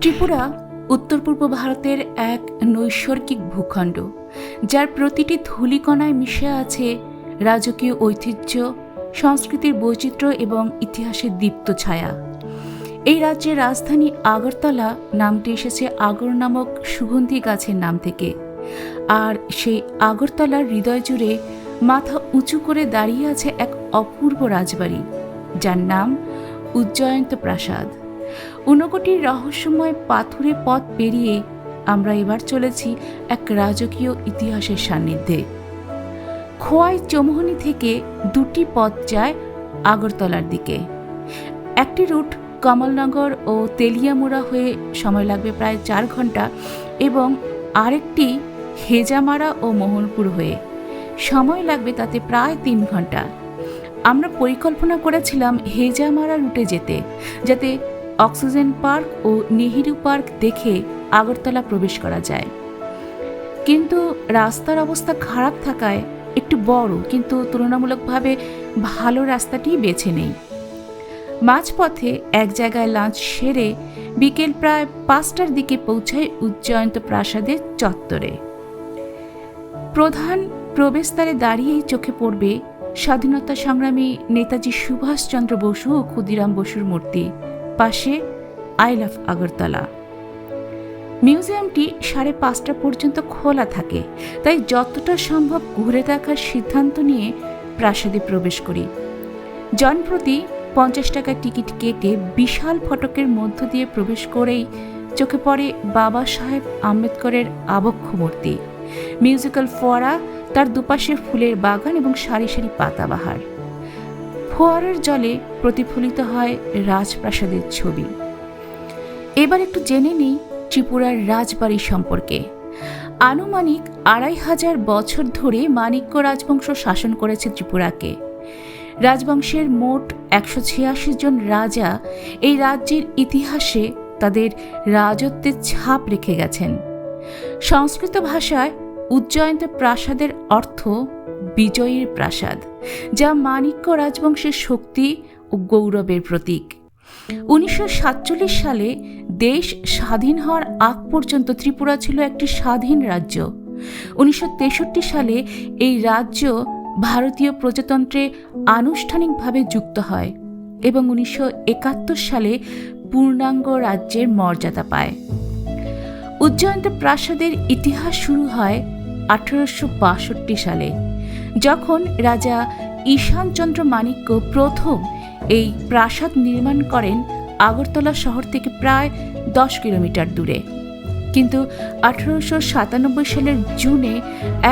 ত্রিপুরা উত্তর পূর্ব ভারতের এক নৈসর্গিক ভূখণ্ড, যার প্রতিটি ধূলিকণায় মিশে আছে রাজকীয় ঐতিহ্য, সংস্কৃতির বৈচিত্র্য এবং ইতিহাসের দীপ্ত ছায়া। এই রাজ্যের রাজধানী আগরতলা নামটি এসেছে আগর নামক সুগন্ধি গাছের নাম থেকে। আর সেই আগরতলার হৃদয় জুড়ে মাথা উঁচু করে দাঁড়িয়ে আছে এক অপূর্ব রাজবাড়ি, যার নাম উজ্জয়ন্ত প্রাসাদ। ঊনকোটির রহস্যময় পাথুরে পথ পেরিয়ে আমরা এবার চলেছি এক রাজকীয় ইতিহাসের সান্নিধ্যে। খোয়াই চৌমুহনী থেকে দুটি পথ যায় আগরতলার দিকে। একটি রুট কমলনগর ও তেলিয়ামুড়া হয়ে সময় লাগবে প্রায় চার ঘণ্টা এবং আরেকটি হেজামারা ও মোহনপুর হয়ে। সময় লাগবে তাতে প্রায় তিন ঘণ্টা। আমরা পরিকল্পনা করেছিলাম হেজামারা রুটে যেতে, যাতে অক্সিজেন পার্ক ও নেহেরু পার্ক দেখে আগরতলা প্রবেশ করা যায়। কিন্তু রাস্তার অবস্থা খারাপ থাকায় একটু বড়, কিন্তু তুলনামূলকভাবে ভালো রাস্তাটি বেছে নেই। মাঝপথে এক জায়গায় লাঞ্চ সেরে বিকেল প্রায় পাঁচটার দিকে পৌঁছায় উজ্জয়ন্ত প্রাসাদের চত্বরে। প্রধান প্রবেশদ্বারে দাঁড়িয়েই চোখে পড়বে স্বাধীনতা সংগ্রামী নেতাজি সুভাষচন্দ্র বসু ও ক্ষুদিরাম বসুর মূর্তি। পাশে আই লাভ আগরতলা। মিউজিয়ামটি সাড়ে পাঁচটা পর্যন্ত খোলা থাকে, তাই যতটা সম্ভব ঘুরে দেখার সিদ্ধান্ত নিয়ে প্রাসাদে প্রবেশ করি। জনপ্রতি পঞ্চাশ টাকা টিকিট কেটে বিশাল ফটকের মধ্য দিয়ে প্রবেশ করেই চোখে পড়ে বাবা সাহেব আম্বেদকরের আবক্ষ মূর্তি। মিউজিক্যাল ফোয়ারা তার দুপাশে ফুলের বাগান এবং সারি সারি পাতাবাহার। ফোয়ারার জলে প্রতিফলিত হয় রাজপ্রাসাদের ছবি। এবার একটু জেনে নিই ত্রিপুরার রাজবাড়ি সম্পর্কে। আনুমানিক আড়াই হাজার বছর ধরে মাণিক্য রাজবংশ শাসন করেছে ত্রিপুরাকে। রাজবংশের মোট একশো ছিয়াশি জন রাজা এই রাজ্যের ইতিহাসে তাদের রাজত্বের ছাপ রেখে গেছেন। সংস্কৃত ভাষায় উজ্জয়ন্ত প্রাসাদের অর্থ বিজয়ীর প্রাসাদ, যা মাণিক্য রাজবংশের শক্তি ও গৌরবের প্রতীক। উনিশশো সাতচল্লিশ সালে দেশ স্বাধীন হওয়ার আগ পর্যন্ত ত্রিপুরা ছিল একটি স্বাধীন রাজ্য। উনিশশো তেষট্টি সালে এই রাজ্য ভারতীয় প্রজাতন্ত্রে আনুষ্ঠানিকভাবে যুক্ত হয় এবং উনিশশো একাত্তর সালে পূর্ণাঙ্গ রাজ্যের মর্যাদা পায়। উজ্জয়ন্ত প্রাসাদের ইতিহাস শুরু হয় আঠারোশো বাষট্টি সালে, যখন রাজা ঈশানচন্দ্র মাণিক্য প্রথম এই প্রাসাদ নির্মাণ করেন আগরতলা শহর থেকে প্রায় দশ কিলোমিটার দূরে। কিন্তু আঠারোশো সাতানব্বই সালের জুনে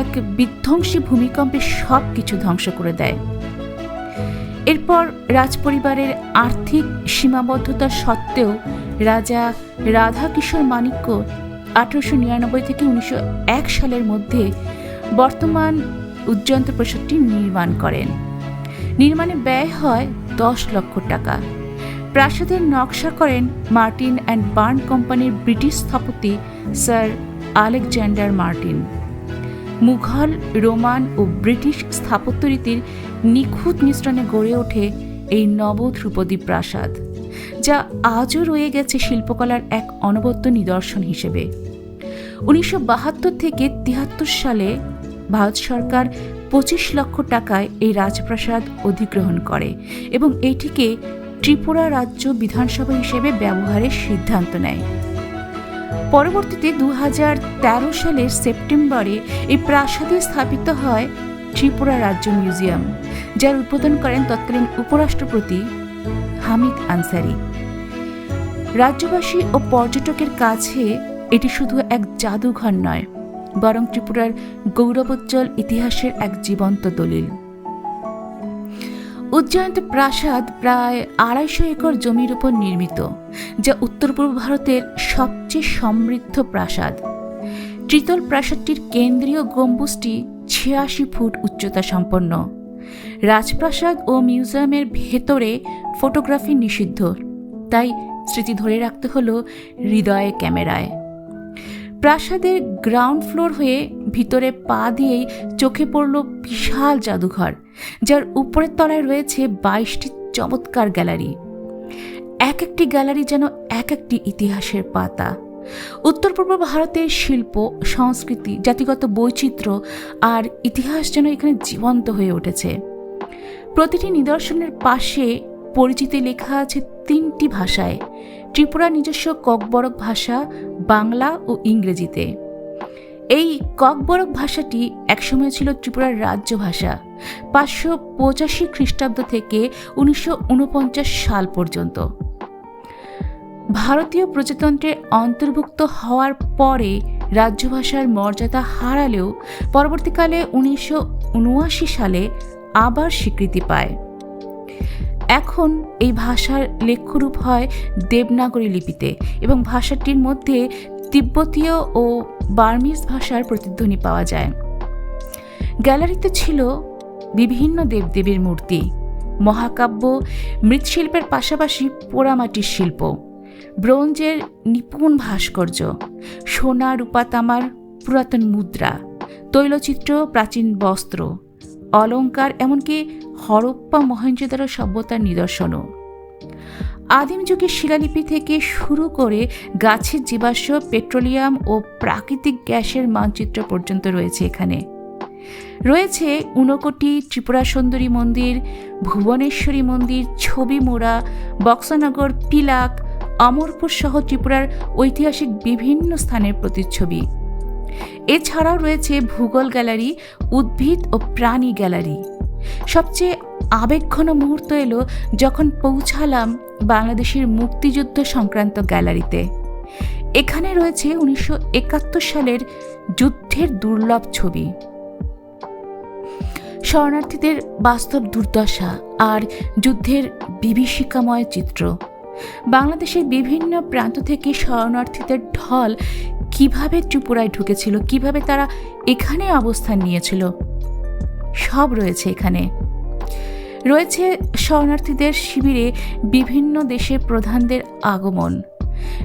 এক বিধ্বংসী ভূমিকম্পে সব কিছু ধ্বংস করে দেয়। এরপর রাজপরিবারের আর্থিক সীমাবদ্ধতা সত্ত্বেও রাজা রাধাকিশোর মাণিক্য আঠারোশো নিরানব্বই থেকে উনিশশো এক সালের মধ্যে বর্তমান উজ্জয়ন্ত প্রসাদটি নির্মাণ করেন। নির্মাণে ব্যয় হয় দশ লক্ষ টাকা। প্রাসাদের নকশা করেন মার্টিন অ্যান্ড বার্ন কোম্পানির ব্রিটিশ স্থপতি sir Alexander Martin. Mughal, Roman ও ব্রিটিশ স্থাপত্য রীতির নিখুঁত মিশ্রণে গড়ে ওঠে এই নবধ্রুপদী প্রাসাদ। যা আজও রয়ে গেছে শিল্পকলার এক অনবদ্য নিদর্শন হিসেবে। উনিশশো বাহাত্তর থেকে তিয়াত্তর সালে ভারত সরকার পঁচিশ লক্ষ টাকায় এই রাজপ্রাসাদ অধিগ্রহণ করে এবং এটিকে ত্রিপুরা রাজ্য বিধানসভা হিসেবে ব্যবহারের সিদ্ধান্ত নেয়। পরবর্তীতে দু হাজার তেরো সালের সেপ্টেম্বরে এই প্রাসাদে স্থাপিত হয় ত্রিপুরা রাজ্য মিউজিয়াম, যার উদ্বোধন করেন তৎকালীন উপরাষ্ট্রপতি হামিদ আনসারি। রাজ্যবাসী ও পর্যটকের কাছে এটি শুধু এক জাদুঘর নয়, বরং ত্রিপুরার গৌরবোজ্জ্বল ইতিহাসের এক জীবন্ত দলিল। উজ্জয়ন্ত প্রাসাদ প্রায় আড়াইশো একর জমির উপর নির্মিত, যা উত্তর পূর্ব ভারতের সবচেয়ে সমৃদ্ধ প্রাসাদ। ত্রিতল প্রাসাদটির কেন্দ্রীয় গম্বুজটি ছিয়াশি ফুট উচ্চতা সম্পন্ন। রাজপ্রাসাদ ও মিউজিয়ামের ভেতরে ফটোগ্রাফি নিষিদ্ধ, তাই স্মৃতি ধরে রাখতে হলো হৃদয়ে ক্যামেরায়। প্রাসাদের গ্রাউন্ড ফ্লোর হয়ে ভিতরে পা দিয়েই চোখে পড়ল বিশাল জাদুঘর, যার উপরের তলায় রয়েছে বাইশটি চমৎকার গ্যালারি। এক একটি গ্যালারি যেন এক একটি ইতিহাসের পাতা। উত্তর পূর্ব ভারতের শিল্প, সংস্কৃতি, জাতিগত বৈচিত্র্য আর ইতিহাস যেন এখানে জীবন্ত হয়ে উঠেছে। প্রতিটি নিদর্শনের পাশে পরিচিতি লেখা আছে তিনটি ভাষায়, ত্রিপুরা নিজস্ব ককবরক ভাষা, বাংলা ও ইংরেজিতে। এই ককবরক ভাষাটি একসময় ছিল ত্রিপুরার রাজ্য ভাষা, পাঁচশো পঁচাশি খ্রিস্টাব্দ থেকে উনিশশো ঊনপঞ্চাশ সাল পর্যন্ত। ভারতীয় প্রজাতন্ত্রে অন্তর্ভুক্ত হওয়ার পরে রাজ্য ভাষার মর্যাদা হারালেও পরবর্তীকালে উনিশশো উনআশি সালে আবার স্বীকৃতি পায়। এখন এই ভাষার লেখ্যরূপ হয় দেবনাগরী লিপিতে এবং ভাষাটির মধ্যে তিব্বতীয় ও বার্মিজ ভাষার প্রতিধ্বনি পাওয়া যায়। গ্যালারিতে ছিল বিভিন্ন দেবদেবীর মূর্তি, মহাকাব্য, মৃৎশিল্পের পাশাপাশি পোড়ামাটির শিল্প, ব্রোঞ্জের নিপুণ ভাস্কর্য, সোনা রূপা তামার পুরাতন মুদ্রা, তৈলচিত্র, প্রাচীন বস্ত্র অলঙ্কার, এমনকি হরপ্পা মহেঞ্জোদারো সভ্যতার নিদর্শনও। আদিম যুগের শিলালিপি থেকে শুরু করে গাছের জীবাশ্ম, পেট্রোলিয়াম ও প্রাকৃতিক গ্যাসের মানচিত্র পর্যন্ত রয়েছে এখানে। রয়েছে ঊনকোটি ত্রিপুরা সুন্দরী মন্দির, ভুবনেশ্বরী মন্দির, ছবি মোড়া, বক্সানগর, পিলাক, অমরপুর সহ ত্রিপুরার ঐতিহাসিক বিভিন্ন স্থানের প্রতিচ্ছবি। এছাড়াও রয়েছে ভূগোল গ্যালারি, উদ্ভিদ ও প্রাণী গ্যালারি। সবচেয়ে আবেগঘন মুহূর্ত এলো যখন পৌঁছালাম বাংলাদেশের মুক্তিযুদ্ধ সংক্রান্ত গ্যালারিতে। এখানে রয়েছে উনিশশো একাত্তর সালের যুদ্ধের দুর্লভ ছবি। শরণার্থীদের বাস্তব দুর্দশা আর যুদ্ধের বিভীষিকাময় চিত্র। বাংলাদেশের বিভিন্ন প্রান্ত থেকে শরণার্থীদের ঢল কীভাবে ত্রিপুরায় ঢুকেছিল, কীভাবে তারা এখানে অবস্থান নিয়েছিল, সব রয়েছে এখানে। রয়েছে শরণার্থীদের শিবিরে বিভিন্ন দেশের প্রধানদের আগমন।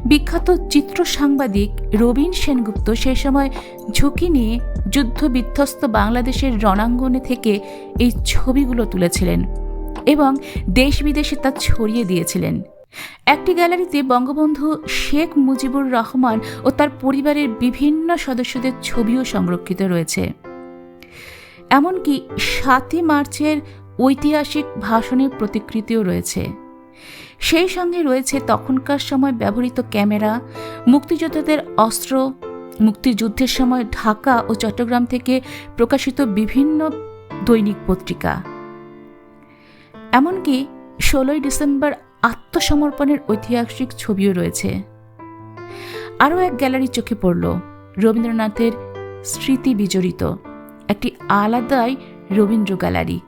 বিখ্যাত চিত্র সাংবাদিক রবীন সেনগুপ্ত সে সময় ঝুঁকি নিয়ে যুদ্ধ বিধ্বস্ত বাংলাদেশের রণাঙ্গনে থেকে এই ছবিগুলো তুলেছিলেন এবং দেশ বিদেশে তা ছড়িয়ে দিয়েছিলেন। একটি গ্যালারিতে বঙ্গবন্ধু শেখ মুজিবুর রহমান ও তার পরিবারের বিভিন্ন সদস্যদের ছবিও সংরক্ষিত রয়েছে। এমনকি সাতই মার্চের ঐতিহাসিক ভাষণের প্রতিকৃতিও রয়েছে। সেই সঙ্গে রয়েছে তখনকার সময় ব্যবহৃত ক্যামেরা, মুক্তিযোদ্ধাদের অস্ত্র, মুক্তিযুদ্ধের সময় ঢাকা ও চট্টগ্রাম থেকে প্রকাশিত বিভিন্ন দৈনিক পত্রিকা। এমনকি ষোলোই ডিসেম্বর আত্মসমর্পণের ঐতিহাসিক ছবিও রয়েছে। আরও এক গ্যালারি চোখে পড়ল, রবীন্দ্রনাথের স্মৃতি বিজড়িত। একটি আলাদাই রবীন্দ্র গ্যালারি।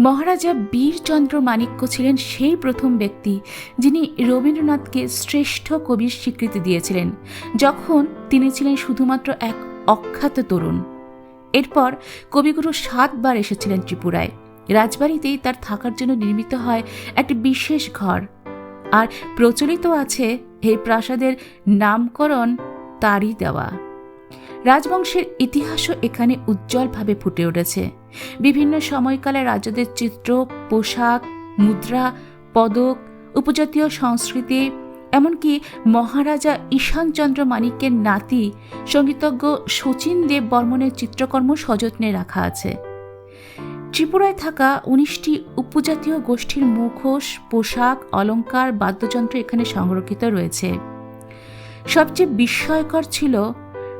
মহারাজা বীরচন্দ্র মাণিক্য ছিলেন সেই প্রথম ব্যক্তি যিনি রবীন্দ্রনাথকে শ্রেষ্ঠ কবির স্বীকৃতি দিয়েছিলেন, যখন তিনি ছিলেন শুধুমাত্র এক অখ্যাত তরুণ। এরপর কবিগুরু সাতবার এসেছিলেন ত্রিপুরায়। রাজবাড়িতেই তার থাকার জন্য নির্মিত হয় একটি বিশেষ ঘর। আর প্রচলিত আছে এই প্রাসাদের নামকরণ তারই দেওয়া। রাজবংশের ইতিহাসও এখানে উজ্জ্বলভাবে ফুটে উঠেছে। বিভিন্ন সময়কালে রাজাদের চিত্র, পোশাক, মুদ্রা, পদক, উপজাতীয় সংস্কৃতি, এমনকি মহারাজা ঈশানচন্দ্র মানিক্যের নাতি, সঙ্গীতজ্ঞ শচীন দেব বর্মনের চিত্রকর্ম সযত্নে রাখা আছে। ত্রিপুরায় থাকা উনিশটি উপজাতীয় গোষ্ঠীর মুখোশ, পোশাক অলঙ্কার বাদ্যযন্ত্র এখানে সংরক্ষিত রয়েছে। সবচেয়ে বিস্ময়কর ছিল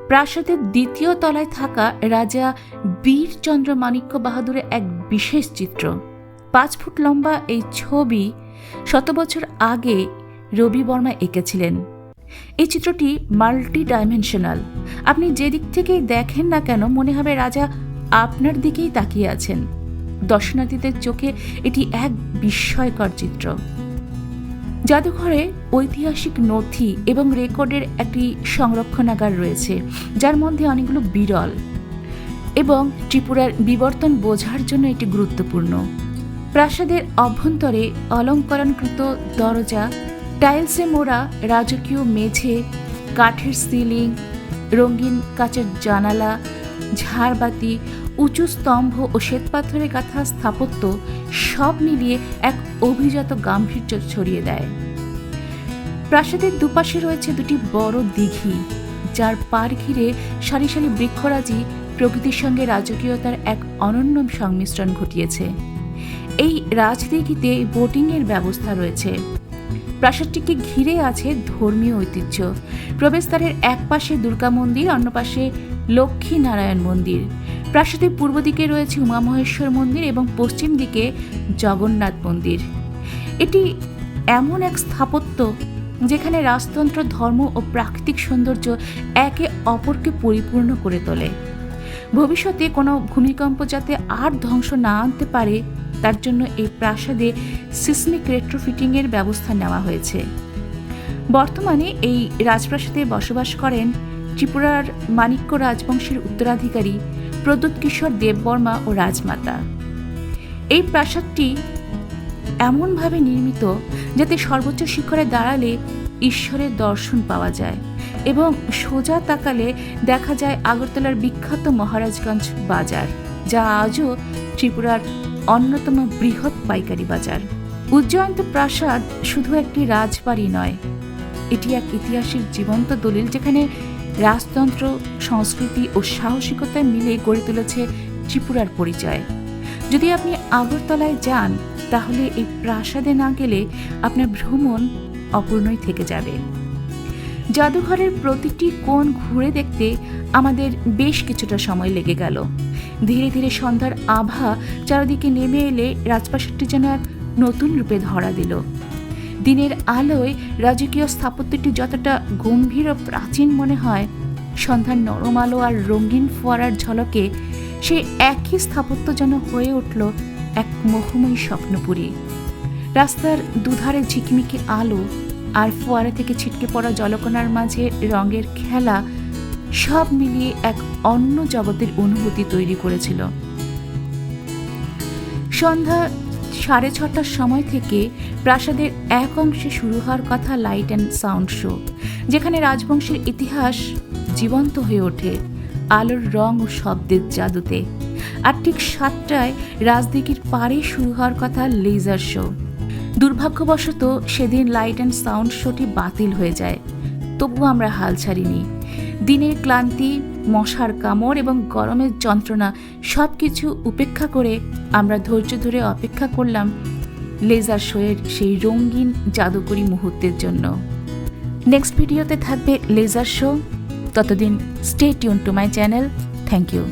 প্রাসাদের দ্বিতীয় তলায় থাকা রাজা বীরচন্দ্র মাণিক্য বাহাদুরের এক বিশেষ চিত্র। পাঁচ ফুট লম্বা এই ছবি শত বছর আগে রবি বর্মা এঁকেছিলেন। এই চিত্রটি মাল্টি ডাইমেনশনাল আপনি যে দিক থেকেই দেখেন না কেন, মনে হবে রাজা আপনার দিকেই তাকিয়ে আছেন। দর্শনার্থীদের চোখে এটি এক বিস্ময়কর চিত্র। জাদুঘরে ঐতিহাসিক নথি এবং রেকর্ডের একটি সংরক্ষণাগার রয়েছে, যার মধ্যে অনেকগুলো বিরল এবং ত্রিপুরার বিবর্তন বোঝার জন্য এটি গুরুত্বপূর্ণ। প্রাসাদের অভ্যন্তরে অলঙ্করণকৃত দরজা, টাইলসে মোড়া রাজকীয় মেঝে, কাঠের সিলিং, রঙিন কাচের জানালা, ঝাড়বাতি উঁচু স্তম্ভ ও শ্বেতপাথরে গাঁথা স্থাপত্য সব মিলিয়ে এক অভিজাত গাম্ভীর্য ছড়িয়ে দেয়। প্রাসাদের দুপাশে রয়েছে দুটি বড় দিঘি, যার পার ঘিরে সারি সারি বৃক্ষরাজি প্রকৃতির সঙ্গে রাজকীয়তার এক অনন্য সংমিশ্রণ ঘটিয়েছে। এই রাজদিঘিতে বোটিংয়ের ব্যবস্থা রয়েছে। প্রাসাদটিকে ঘিরে আছে ধর্মীয় ঐতিহ্য। প্রবেশদ্বারের এক পাশে দুর্গা মন্দির অন্য পাশে লক্ষ্মী নারায়ণ মন্দির। প্রাসাদের পূর্ব দিকে রয়েছে উমামহেশ্বর মন্দির এবং পশ্চিম দিকে জগন্নাথ মন্দির। এটি এমন এক স্থাপত্য যেখানে রাজতন্ত্র, ধর্ম ও প্রাকৃতিক সৌন্দর্য একে অপরকে পরিপূর্ণ করে তোলে। ভবিষ্যতে কোনো ভূমিকম্প যাতে আর ধ্বংস না আনতে পারে, তার জন্য এই প্রাসাদে সিসমিক রেট্রোফিটিংয়ের ব্যবস্থা নেওয়া হয়েছে। বর্তমানে এই রাজপ্রাসাদে বসবাস করেন ত্রিপুরার মাণিক্য রাজবংশের উত্তরাধিকারী প্রদ্যুৎ কিশোর দেববর্মা ও রাজমাতা। এই প্রাসাদটি এমনভাবে নির্মিত যাতে সর্বোচ্চ শিখরে দাঁড়ালে ঈশ্বরের দর্শন পাওয়া যায় এবং সোজা তাকালে দেখা যায় আগরতলার বিখ্যাত মহারাজগঞ্জ বাজার, যা আজও ত্রিপুরার অন্যতম বৃহৎ পাইকারি বাজার। উজ্জয়ন্ত প্রাসাদ শুধু একটি রাজবাড়ি নয়, এটি এক ইতিহাসের জীবন্ত দলিল যেখানে রাজতন্ত্র, সংস্কৃতি ও সাহসিকতায় মিলে গড়ে তুলেছে ত্রিপুরার পরিচয়। যদি আপনি আগরতলায় যান, তাহলে এই প্রাসাদে না গেলে আপনার ভ্রমণ অপূর্ণই থেকে যাবে। জাদুঘরের প্রতিটি কোণ ঘুরে দেখতে আমাদের বেশ কিছুটা সময় লেগে গেল। ধীরে ধীরে সন্ধ্যার আভা চারিদিকে নেমে এলে রাজপ্রাসাদটি যেন এক নতুন রূপে ধরা দিল। দিনের আলোয় রাজকীয় স্থাপত্যটি যতটা গম্ভীর ও প্রাচীন মনে হয়, সন্ধ্যার নরম আলো আর রঙিন ফোয়ারার ঝলকে সে একই স্থাপত্য যেন হয়ে উঠল এক মোহময়ী স্বপ্নপুরী। রাস্তার দুধারে ঝিকমিকি আলো আর ফোয়ারা থেকে ছিটকে পড়া জলকণার মাঝে রঙের খেলা সব মিলিয়ে এক অন্য জগতের অনুভূতি তৈরি করেছিল। সন্ধ্যা সাড়ে ছটার সময় থেকে প্রাসাদের এক অংশে শুরু হওয়ার কথা লাইট অ্যান্ড সাউন্ড শো, যেখানে রাজবংশের ইতিহাস জীবন্ত হয়ে ওঠে আলোর রং ও শব্দের জাদুতে। আর ঠিক সাতটায় রাজদিঘির পাড়ে শুরু হওয়ার কথা লেজার শো। দুর্ভাগ্যবশত সেদিন লাইট অ্যান্ড সাউন্ড শোটি বাতিল হয়ে যায়, তবু আমরা হাল ছাড়িনি। দিনের ক্লান্তি, মশার কামড় এবং গরমের যন্ত্রণা সব কিছু উপেক্ষা করে আমরা ধৈর্য ধরে অপেক্ষা করলাম লেজার শোয়ের সেই রঙিন জাদুকরী মুহূর্তের জন্য। নেক্সট ভিডিওতে থাকবে লেজার শো। ততদিন stay tune to my channel thank you